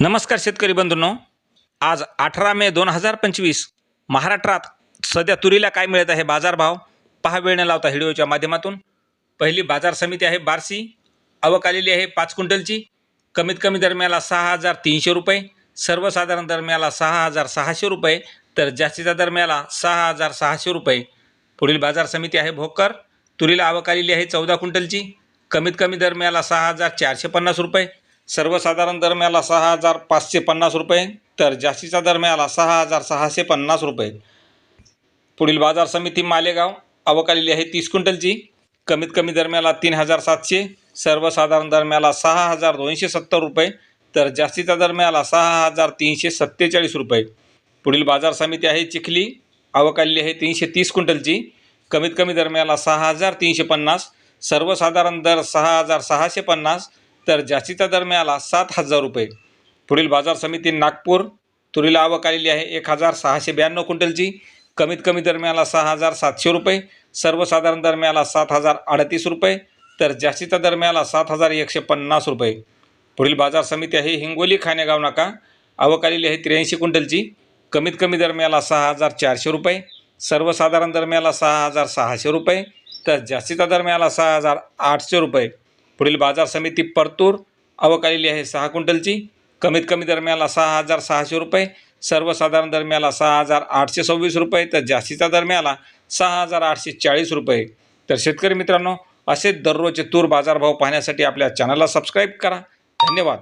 नमस्कार शेतकरी बंधूंनो. आज अठरा मे दोन हजार पंचवीस. महाराष्ट्रात सध्या तुरीला काय मिळत आहे बाजारभाव? पहा वेळ न लावता व्हिडिओच्या माध्यमातून. पहिली बाजार समिती आहे बारसी. आवक आलेली आहे पाच क्विंटलची. कमीत कमी दरम्याला सहा हजार तीनशे रुपये. सर्वसाधारण दरम्याला सहा हजार सहाशे रुपये. तर जास्तीचा दरम्याला सहा हजार सहाशे रुपये. पुढील बाजार समिती आहे भोकर. तुरीला आवक आलेली आहे चौदा क्विंटलची. कमीत कमी दरम्याला सहा हजार चारशे पन्नास रुपये. सर्वसाधारण दरम्याला सहा हजार पाचशे पन्नास रुपये तर जास्तीचा दरम्याला सहा हजार सहाशे पन्नास रुपये. पुढील बाजार समिती मालेगाव अवकालेली आहे तीस क्विंटलची. कमीत कमी दरम्याला तीन हजार सातशे सर्वसाधारण दरम्याला सहा हजार दोनशे सत्तर रुपये तर जास्तीचा दरम्याला सहा हजार तीनशे सत्तेचाळीस रुपये. पुढील बाजार समिती आहे चिखली अवकालेली आहे तीनशे तीस क्विंटलची. कमीत कमी दरम्याला सहा हजार तीनशे पन्नास सर्वसाधारण दर सहा हजार सहाशे पन्नास तर जास्तीचा दर मिळाला सात हजार रुपये. पुढील बाजार समिती नागपूर तुरीला आवक आलेली आहे एक हजार सहाशे ब्याण्णव क्विंटलची. कमीत कमी दर मिळाला सहा हजार सातशे रुपये. सर्वसाधारण दर मिळाला सात हजार अडतीस रुपये. तर जास्तीचा दर मिळाला सात हजार एकशे पन्नास रुपये. पुढील बाजार समिती आहे हिंगोली खानेगाव नाका. आवक आलेली आहे त्र्याऐंशी क्विंटलची. कमीत कमी दर मिळाला सहा हजार चारशे रुपये. सर्वसाधारण दर मिळाला सहा हजार सहाशे रुपये. तर जास्तीचा दर मिळाला सहा हजार आठशे रुपये. पुढील बाजार समिती परतूर अवकालेली आहे सहा क्विंटलची. कमीत कमी दरम्याला सहा हजार सहाशे रुपये सर्वसाधारण दरम्याला सहा हजार आठशे सव्वीस रुपये तर जास्तीचा दरम्याला सहा हजार आठशे चाळीस रुपये. तर शेतकरी मित्रांनो असे दररोजचे तूर बाजारभाव पाहण्यासाठी आपल्या चॅनलला सबस्क्राईब करा. धन्यवाद.